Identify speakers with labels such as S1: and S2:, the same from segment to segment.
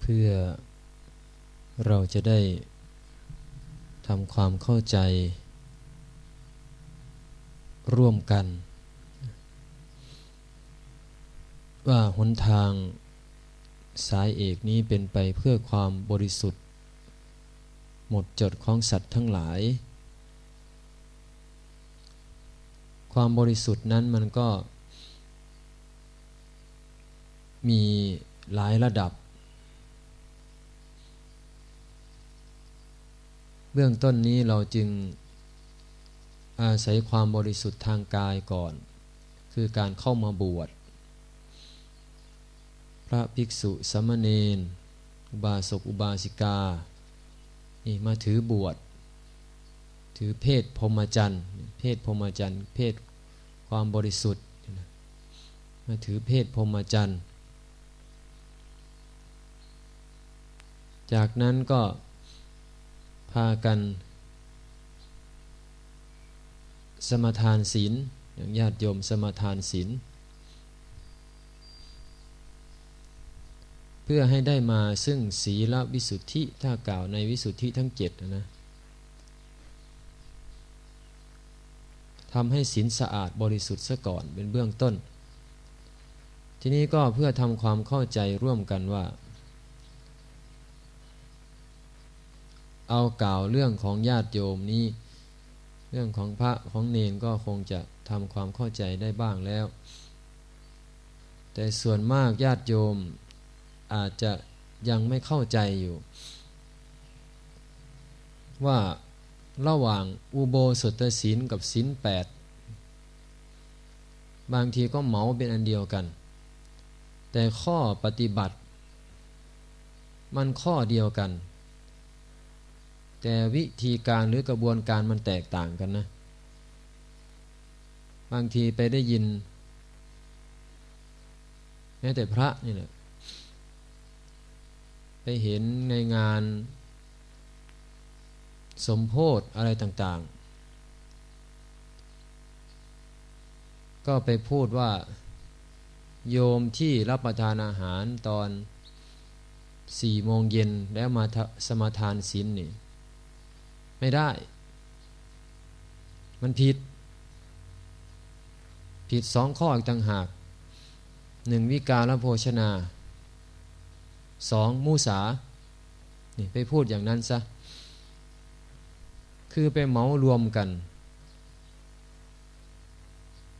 S1: เพื่อเราจะได้ทำความเข้าใจ ร่วมกัน ว่าหนทางสายเอกนี้เป็นไปเพื่อความบริสุทธิ์ หมดจดของสัตว์ทั้งหลาย ความบริสุทธิ์นั้นมันก็มีหลายระดับ เบื้องต้นนี้เราจึงอาศัยความบริสุทธิ์ทางกายก่อน คือการเข้ามาบวช พระภิกษุสมณเณรอุบาสกอุบาสิกา นี่มาถือบวช ถือเพศพรหมจรรย์ เพศพรหมจรรย์ เพศความบริสุทธิ์ มาถือเพศพรหมจรรย์ จากนั้นก็ พากัน สมทานศีลอย่างญาติโยมสมทานศีลเพื่อให้ได้มาซึ่งศีลวิสุทธิถ้ากล่าวในวิสุทธิทั้งเจ็ดนะทำให้ศีลสะอาดบริสุทธิ์ซะก่อนเป็นเบื้องต้น ทีนี้ก็เพื่อทำความเข้าใจร่วมกันว่า เอากล่าวเรื่องของญาติโยมนี้ เรื่องของพระของเนนก็คงจะทำความเข้าใจได้บ้างแล้ว แต่ส่วนมากญาติโยมอาจจะยังไม่เข้าใจอยู่ ว่าระหว่างอุโบสถศีลกับศีลแปดบางทีก็เหมาเป็นอันเดียวกัน แต่ข้อปฏิบัติ มันข้อเดียวกัน แต่วิธีการหรือกระบวนการมันแตกต่างกันนะ บางทีไปได้ยิน แม้แต่พระนี่แหละไปเห็นในงานสมโพธอะไรต่าง ๆ ก็ไปพูดว่า โยมที่รับประทานอาหารตอนสี่โมงเย็นแล้วมาสมาทานศีลนี่ ไม่ได้ มันผิด ผิดสองข้ออีกต่างหากหนึ่งวิกาลโภชนาสองมูสานี่ไปพูดอย่างนั้นซะ คือไปเหมารวมกัน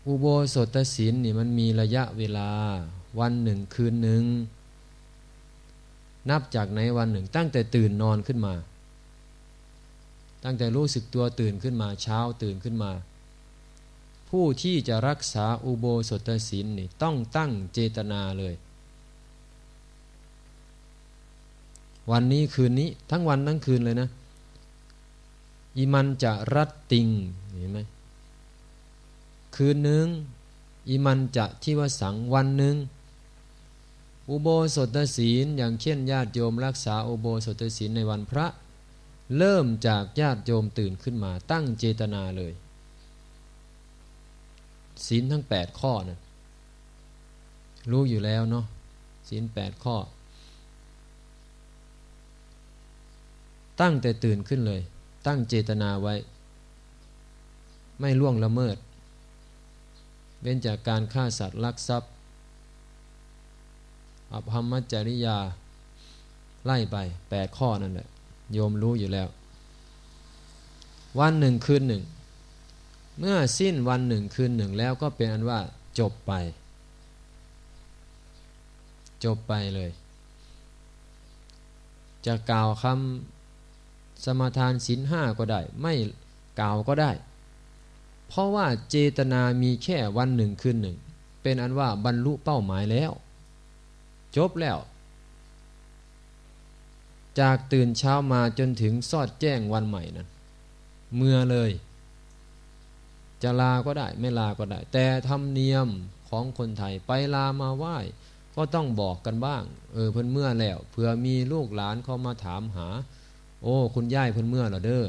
S1: อุโบสถศีลนี่มันมีระยะเวลา วันหนึ่งคืนหนึ่ง นับจากในวันหนึ่ง ตั้งแต่ตื่นนอนขึ้นมา ตั้งแต่รู้สึกตัวตื่นขึ้นมาเช้าตื่นขึ้นมา ผู้ที่จะรักษาอุโบสถศีลนี่ต้องตั้งเจตนาเลย วันนี้คืนนี้ทั้งวันทั้งคืนเลยนะอิมันจะรัดติงเห็นไหมคืนหนึ่งอิมันจะที่ว่าสังวันหนึ่งอุโบสถศีลอย่างเช่นญาติโยมรักษาอุโบสถศีลในวันพระ เริ่มจากญาติโยมตื่นขึ้นมาตั้งเจตนาเลยศีลทั้งแปดข้อนะรู้อยู่แล้วเนาะศีลแปดข้อ ตั้งแต่ตื่นขึ้นเลย ตั้งเจตนาไว้ ไม่ล่วงละเมิด เว้นจากการฆ่าสัตว์ลักทรัพย์อภรรมจริยา ไล่ไปแปดข้อนั่นแหละ โยมรู้อยู่แล้ว วันหนึ่งคืนหนึ่ง เมื่อสิ้นวันหนึ่งคืนหนึ่งแล้วก็เป็นอันว่าจบไป จบไปเลย จะกล่าวคำสมาทานศีลห้าก็ได้ ไม่กล่าวก็ได้ เพราะว่าเจตนามีแค่วันหนึ่งคืนหนึ่ง เป็นอันว่าบรรลุเป้าหมายแล้ว จบแล้ว จากตื่นเช้ามาจนถึงสอดแจ้งวันใหม่นั้นเมื่อเลย จะลาก็ได้ไม่ลาก็ได้ แต่ธรรมเนียมของคนไทยไปลามาไหว้ ก็ต้องบอกกันบ้าง เออเพิ่นเมื่อแล้วเผื่อมีลูกหลานเขามาถามหา โอ้คุณย่ายเพิ่นเมื่อเหรอเด้อ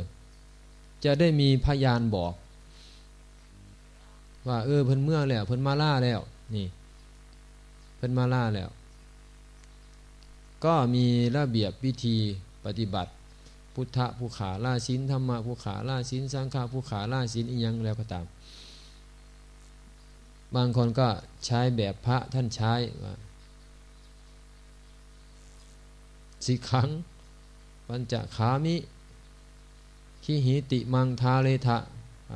S1: จะได้มีพยานบอก ว่า เออเพิ่นเมื่อแล้วเพิ่นมาล่าแล้ว นี่ เพิ่นมาล่าแล้ว ก็มีระเบียบวิธีปฏิบัติ พุทธผู้ขาล่าสินธรรมะผู้ขาล่าสินสังฆาผู้ขาล่าสินอียังแล้วก็ตาม บางคนก็ใช้แบบพระท่านใช้ว่าสิขัง ปัญจขามิขีหิติมังทาเลทะ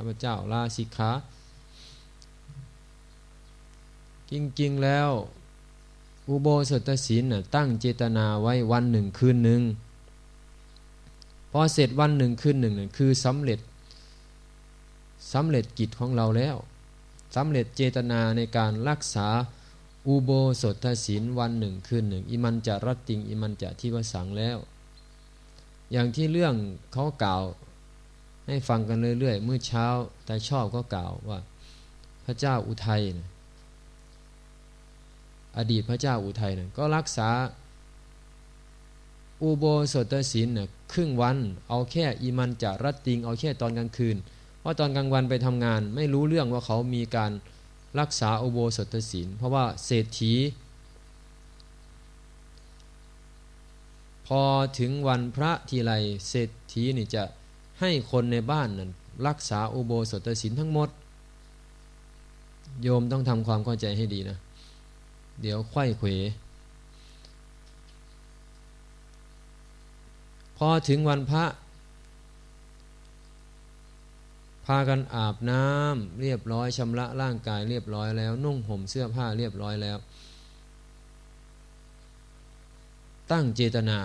S1: พระเจ้าลาสิกขา จริง ๆ แล้ว อุโบสถศีลตั้งเจตนาไว้วันหนึ่งคืนหนึ่งพอเสร็จวันหนึ่งคืนหนึ่งคือสำเร็จสำเร็จกิจของเราแล้วสำเร็จเจตนาในการรักษาอุโบสถศีลวันหนึ่งคืนหนึ่งอิมันจะรัตติงอิมันจะที่วสังแล้ว อย่างที่เรื่องเขากล่าวให้ฟังกันเรื่อยๆเมื่อเช้าแต่ชอบก็กล่าวว่า พระเจ้าอุทัยนะ อดีตพระเจ้าอุทัยนะก็รักษาอุโบสถศีลนะครึ่งวัน เอาแค่อิมันจะรัตติง เอาแค่ตอนกลางคืน เพราะตอนกลางวันไปทำงาน ไม่รู้เรื่องว่าเขามีการรักษาอุโบสถศีล เพราะว่าเศรษฐี พอถึงวันพระทีไรเศรษฐีนี่จะให้คนในบ้านนั้นรักษาอุโบสถศีลทั้งหมด โยมต้องทำความเข้าใจให้ดีนะ เดี๋ยวไข้เขวพอถึงวันพระ พากันอาบน้ำเรียบร้อยชำระร่างกายเรียบร้อยแล้ว นุ่งห่มเสื้อผ้าเรียบร้อยแล้ว ตั้งเจตนา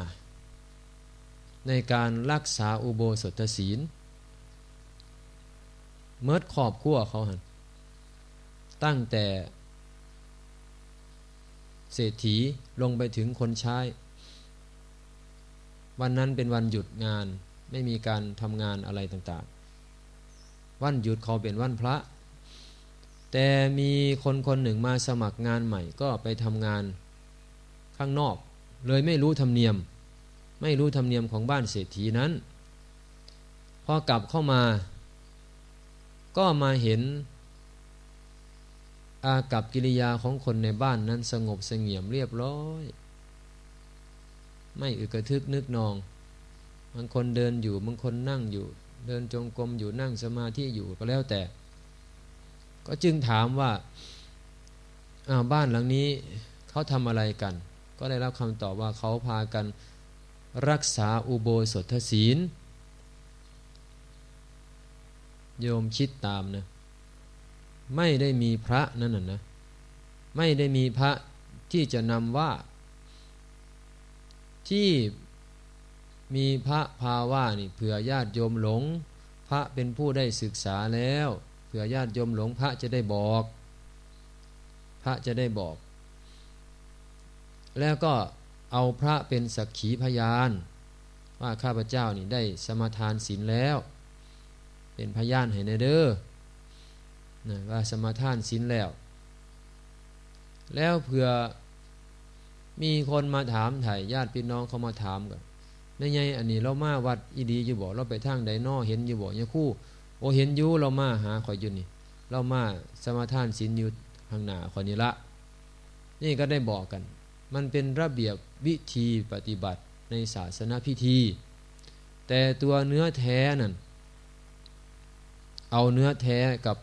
S1: ในการรักษาอุโบสถศีลเมื่อขอบขั้วเขาหันตั้งแต่ เศรษฐีลงไปถึงคนใช้ วันนั้นเป็นวันหยุดงานไม่มีการทำงานอะไรต่างๆ วันหยุดเขาเป็นวันพระ แต่มีคนคนหนึ่งมาสมัครงานใหม่ก็ไปทำงานข้างนอก เลยไม่รู้ธรรมเนียม ไม่รู้ธรรมเนียมของบ้านเศรษฐีนั้น พอกลับเข้ามา ก็มาเห็น อากับกิริยาของคนในบ้านนั้นสงบเสงี่ยมเรียบร้อย ไม่อึกระทึกนึกนองบางคนเดินอยู่บางคนนั่งอยู่ เดินจงกรมอยู่นั่งสมาธิอยู่ก็แล้วแต่ ก็จึงถามว่าบ้านหลังนี้เขาทำอะไรกัน ก็ได้รับคำตอบว่าเขาพากันรักษาอุโบสถศีล โยมคิดตามนะ ไม่ได้มีพระนั่นน่ะนะไม่ได้มีพระที่จะนำว่า ที่มีพระภาว่านี่เผื่อญาติโยมหลง พระเป็นผู้ได้ศึกษาแล้วเผื่อญาติโยมหลงพระจะได้บอก พระจะได้บอก แล้วก็เอาพระเป็นสักขีพยาน ว่าข้าพเจ้านี่ได้สมาทานศีลแล้ว เป็นพยานให้ในเด้อ นะว่าสมาทานศีลแล้ว แล้วเผื่อมีคนมาถามไถ่ญาติพี่น้องเขามาถามกันไม่ไงอันนี้เรามาวัดอีดีอยู่บอเราไปทางไดนอเห็นอยู่บอกเนี่ยคู่ โอเห็นอยู่เรามาหาข่อยอยู่นี่ เรามาสมาทานศีลอยู่ข้างหน้าข่อยนี้ละ นี่ก็ได้บอกกัน มันเป็นระเบียบวิธีปฏิบัติในศาสนาพิธี แต่ตัวเนื้อแท้นั่นเอาเนื้อแท้กับ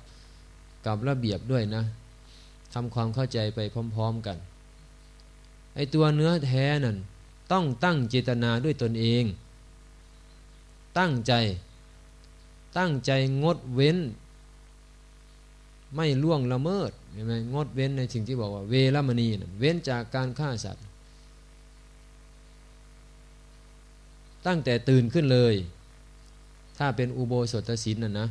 S1: กับระเบียบด้วยนะทำความเข้าใจไปพร้อม ๆกันไอตัวเนื้อแท้นั่นต้องตั้งเจตนาด้วยตนเอง ตั้งใจ ตั้งใจงดเว้น ไม่ล่วงละเมิดเห็นไหมงดเว้นในสิ่งที่บอกว่า เวรมณีนะเว้นจากการฆ่าสัตว์ ตั้งแต่ตื่นขึ้นเลย ถ้าเป็นอุโบสถศีลน่ะนะ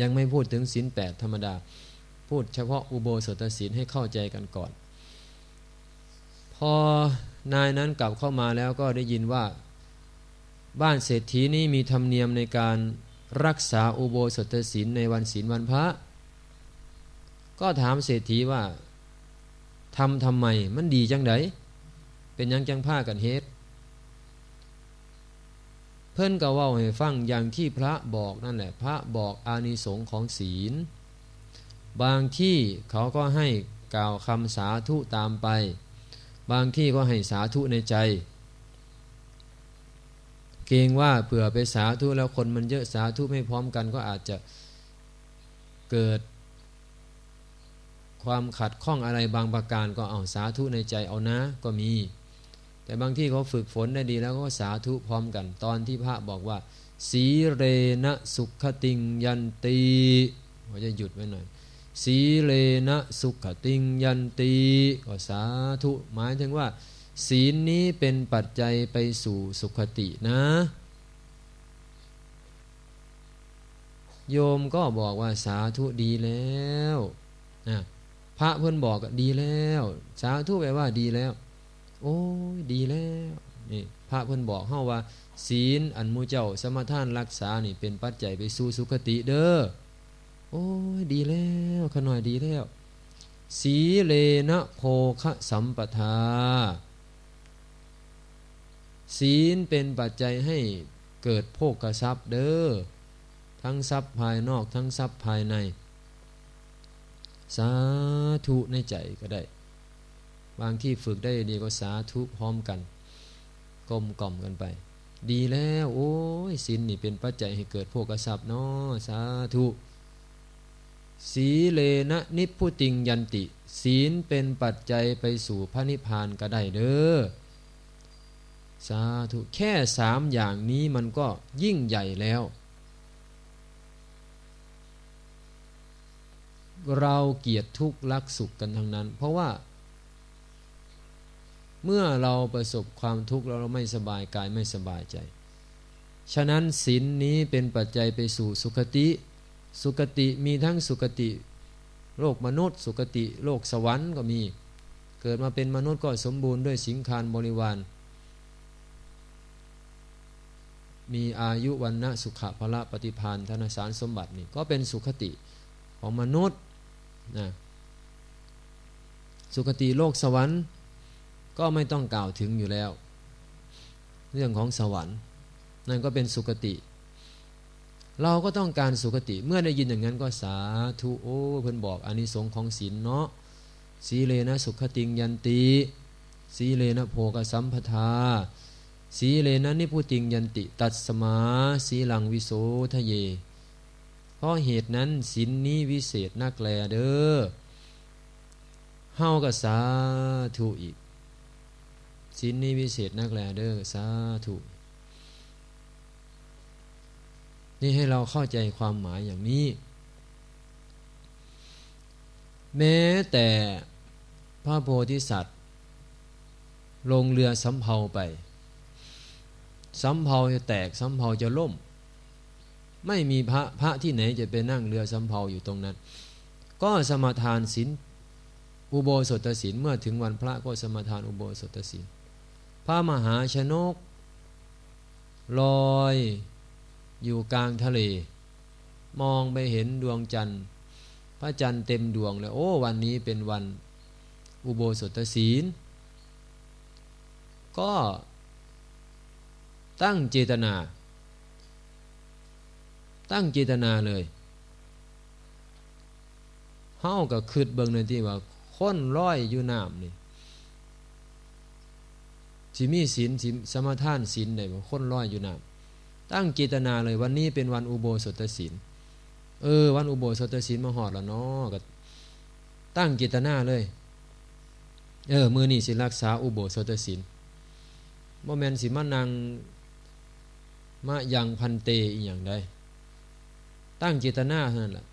S1: ยังไม่พูดถึงศีลแปดธรรมดา พูดเฉพาะอุโบสถศีลให้เข้าใจกันก่อน พอนายนั้นกลับเข้ามาแล้วก็ได้ยินว่า บ้านเศรษฐีนี้มีธรรมเนียมในการรักษาอุโบสถศีลในวันศีลวันพระ ก็ถามเศรษฐีว่าทำทำไมมันดีจังไดเป็นยังจังผ้ากันเฮ็ด เพื่อนก็ว่าให้ฟังอย่างที่พระบอกนั่นแหละ พระบอกอานิสงส์ของศีล บางที่เขาก็ให้กล่าวคำสาธุตามไป บางที่ก็ให้สาธุในใจ เกรงว่าเผื่อไปสาธุแล้วคนมันเยอะสาธุไม่พร้อมกันก็อาจจะเกิด ความขัดข้องอะไรบางประการก็เอาสาธุในใจเอานะก็มี แต่บางที่เขาฝึกฝนได้ดีแล้วก็สาธุพร้อมกัน ตอนที่พระบอกว่า สีเรนะสุขติงยันตีเราจะหยุดไว้หน่อยสีเลนะสุขติงยันตีก็สาธุหมายถึงว่า ศีลนี้เป็นปัจจัยไปสู่สุขตินะ โยมก็บอกว่าสาธุดีแล้วนะพระเพื่อนบอกดีแล้ว สาธุแปลว่าดีแล้ว โอ้ยดีแล้วนี่พระเพื่นบอกเฮาว่า ศีลอันมูเจ้าสมทานรักษานี่เป็นปัจจัยไปสู่สุขติเด้อโอ้ยดีแล้วขน่อยดีแล้ว สีเลนะโภคะสัมปทา ศีลเป็นปัจจัยให้เกิดโภกทรัพย์เด้อทั้งทรัพย์ภายนอกทั้งทรัพย์ภายใน สาธุในใจก็ได้ บางที่ฝึกได้ดีก็สาธุพร้อมกันกลมกล่อมกันไป ดีแล้ว โอ้ยศีลนี่เป็นปัจจัยให้เกิดโภกทรัพย์เนาะสาธุสีเลนะนิพุติงยันติ ศีลเป็นปัจจัยไปสู่พระนิพพานก็ได้เด้อสาธุแค่สามอย่างนี้มันก็ยิ่งใหญ่แล้ว เราเกียรติทุกข์รักสุขกันทั้งนั้น เพราะว่า เมื่อเราประสบความทุกข์เราไม่สบายกายไม่สบายใจ ฉะนั้นศีลนนี้เป็นปัจจัยไปสู่สุขติ สุคติมีทั้งสุคติ โลกมนุษย์ สุคติ โลกสวรรค์ก็มี เกิดมาเป็นมนุษย์ก็สมบูรณ์ด้วยสิงคารบริวาร มีอายุวันนะสุขภละปฏิพานธนสารสมบัตินี่ก็เป็นสุขติของมนุษย์นะสุคติโลกสวรรค์ ก็ไม่ต้องกล่าวถึงอยู่แล้ว เรื่องของสวรรค์ นั่นก็เป็นสุคติ เราก็ต้องการสุคติ เมื่อได้ยินอย่างนั้นก็สาธุโอ้เพิ่นบอกอานิสงส์ของศีลเนาะสีเลนะสุขติงยันติสีเลนะโภกสัมปทาสีเลนะนิพุติงยันติ ตัดสมาสีลังวิโสทะเย เพราะเหตุนั้นศีลนี้วิเศษนักแลเด้อเฮาก็สาธุอีก ศีลนี้วิเศษนักแลเด้อสาธุนี่ให้เราเข้าใจความหมายอย่างนี้ แม้แต่พระโพธิสัตว์ ลงเรือสำเภาไปสำเภาจะแตกสำเภาจะล่ม ไม่มีพระพระที่ไหนจะไปนั่งเรือสำเภาอยู่ตรงนั้น ก็สมทานศีลอุโบสถศีลเมื่อถึงวันพระก็สมทานอุโบสถศีล พระมหาชนก ลอยอยู่กลางทะเล มองไปเห็นดวงจันทร์ พระจันทร์เต็มดวงเลยโอ้วันนี้เป็นวันอุโบสถศีล ก็ตั้งเจตนา ตั้งเจตนาเลยเฮากับคืดเบิงในที่ว่าค้นร้อยอยู่น้ำนี่ สิมีศีลสมทานศีลได้บ่ค้นร้อยอยู่น้ำตั้งเจตนาเลยวันนี้เป็นวันอุโบสถศีลเออวันอุโบสถศีลมาหอดแล้วเนาะก็ตั้งเจตนาเลย เออมือนี่สิรักษาอุโบสถศีลโมเมนสิมานังมายังพันเตอีกอย่างใดตั้งเจตนาเท่านั้นแหละ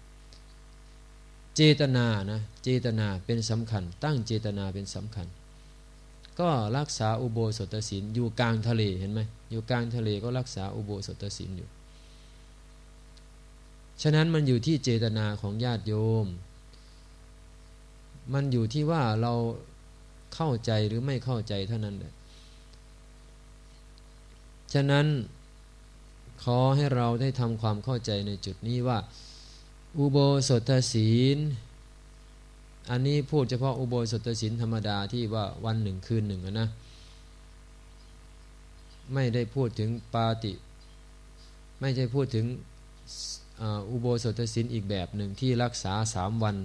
S1: เจตนานะเจตนาเป็นสำคัญ ตั้งเจตนาเป็นสำคัญ ก็รักษาอุโบสถศีลอยู่กลางทะเลเห็นไหมอยู่กลางทะเลก็รักษาอุโบสถศีลอยู่ ฉะนั้นมันอยู่ที่เจตนาของญาติโยม มันอยู่ที่ว่าเราเข้าใจหรือไม่เข้าใจเท่านั้นแหละ ฉะนั้นขอให้เราได้ทำความเข้าใจในจุดนี้ว่า อุโบสถศีล อันนี้พูดเฉพาะอุโบสถศีลธรรมดาที่ว่าวันหนึ่งคืนหนึ่งนะ ไม่ได้พูดถึงปาติ ไม่ใช่พูดถึงอุโบสถศีลอีกแบบหนึ่งที่รักษาสามวัน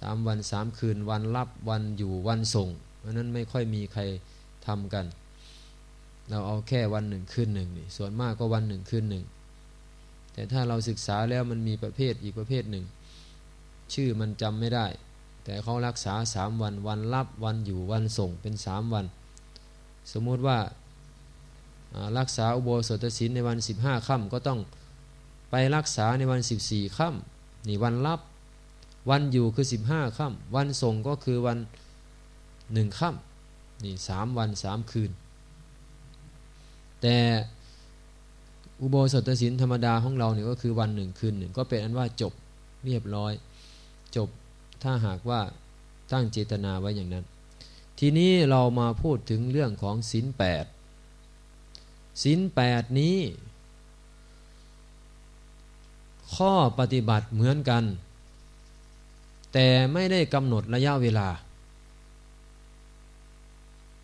S1: สามวันสามคืนวันรับวันอยู่วันส่งเพราะนั้นไม่ค่อยมีใครทำกัน เราเอาแค่วันหนึ่งคืนหนึ่งนี่ส่วนมากก็วันหนึ่งคืนหนึ่งแต่ถ้าเราศึกษาแล้วมันมีประเภทอีกประเภทหนึ่ง ชื่อมันจำไม่ได้ แต่เขารักษาสามวัน วันรับวันอยู่วันส่งเป็นสามวัน สมมุติว่ารักษาอุโบสถศีลในวัน 15ค่ำก็ต้องไปรักษาในวัน 14ค่ำนี่วันรับ วันอยู่คือ 15ค่ำวันส่งก็คือวันหนึ่งค่ำนี่สามวันสามคืน แต่อุโบสถศีลธรรมดาของเราเนี่ยก็คือวันหนึ่งคืนหนึ่งก็เป็นอันว่าจบเรียบร้อย จบถ้าหากว่าตั้งเจตนาไว้อย่างนั้น ทีนี้เรามาพูดถึงเรื่องของศีลแปดศีลแปดนี้ ข้อปฏิบัติเหมือนกัน แต่ไม่ได้กำหนดระยะเวลา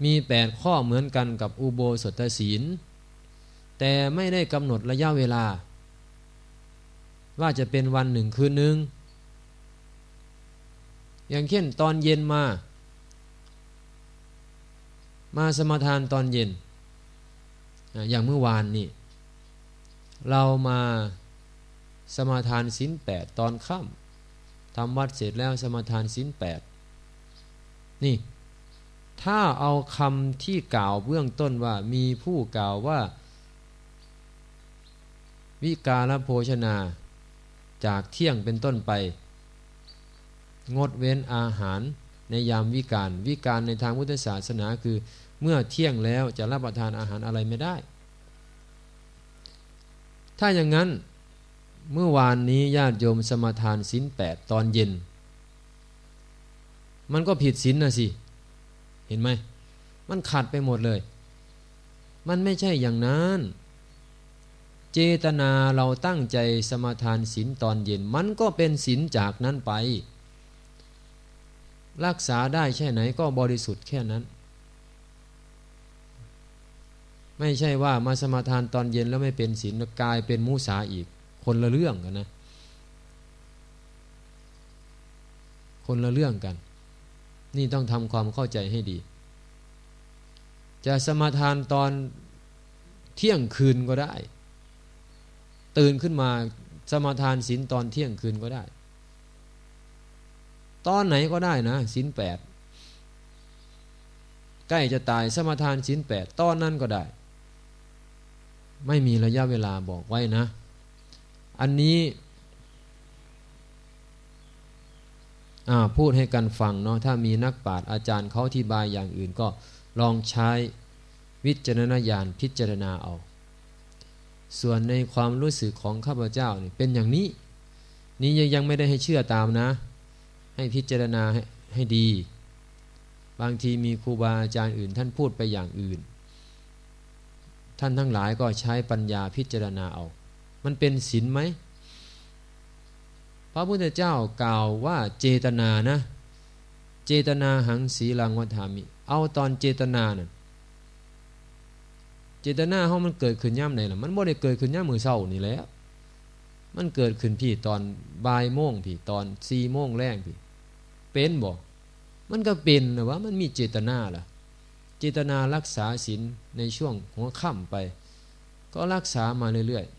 S1: มีแปดข้อเหมือนกันกับอุโบสถศีล แต่ไม่ได้กำหนดระยะเวลา ว่าจะเป็นวันหนึ่งคืนหนึ่ง อย่างเช่นตอนเย็นมา มาสมาทานตอนเย็น อย่างเมื่อวานนี่ เรามาสมาทานสินแปดตอนค่ำทำวัดเสร็จแล้วสมาทานสินแปดนี่ ถ้าเอาคำที่กล่าวเบื้องต้นว่ามีผู้กล่าวว่า วิกาลโภชนา จากเที่ยงเป็นต้นไป งดเว้นอาหารในยามวิการ วิการในทางพุทธศาสนาคือ เมื่อเที่ยงแล้วจะรับประทานอาหารอะไรไม่ได้ ถ้าอย่างนั้นเมื่อวานนี้ญาติโยมสมาทานศีลแปดตอนเย็น มันก็ผิดศีลนะสิ เห็นไหม มันขัดไปหมดเลย มันไม่ใช่อย่างนั้น เจตนาเราตั้งใจสมาทานศีลตอนเย็น มันก็เป็นศีลจากนั้นไป รักษาได้แค่ไหนก็บริสุทธิ์แค่นั้น ไม่ใช่ว่ามาสมาทานตอนเย็นแล้วไม่เป็นศีลกลายเป็นมุสาอีก คนละเรื่องกันนะ คนละเรื่องกัน นี่ต้องทำความเข้าใจให้ดี จะสมาทานตอนเที่ยงคืนก็ได้ ตื่นขึ้นมาสมาทานศีลตอนเที่ยงคืนก็ได้ ตอนไหนก็ได้นะศีลแปดใกล้จะตายสมทานศีลแปดตอนนั้นก็ได้ ไม่มีระยะเวลาบอกไว้นะ อันนี้พูดให้กันฟังเนาะถ้ามีนักปราชญ์อาจารย์เขาอธิบายอย่างอื่นก็ลองใช้วิจารณญาณพิจารณาเอา ส่วนในความรู้สึกของข้าพเจ้านี่เป็นอย่างนี้ นี้ยังไม่ได้ให้เชื่อตามนะ ให้พิจารณาให้ให้ดี บางทีมีครูบาอาจารย์อื่น ท่านพูดไปอย่างอื่น ท่านทั้งหลายก็ใช้ปัญญาพิจารณาเอา มันเป็นศีลไหม พระพุทธเจ้ากล่าวว่าเจตนานะ เจตนาหังสีลังวัฏามิ เอาตอนเจตนานะ่ะเจตนาเขามันเกิดขึ้นย่ำไหนล่ะ มันบ่ได้เกิดขึ้นย่ำมือเศร้านี่แล้ว มันเกิดขึ้นพี่ตอนบ่ายโมงพี่ตอนสี่โมงแรงพี่ เป็นบอกมันก็เป็นนะว่ามันมีเจตนาล่ะ เจตนารักษาศีลในช่วงหัวค่ำไป ก็รักษามาเรื่อยๆ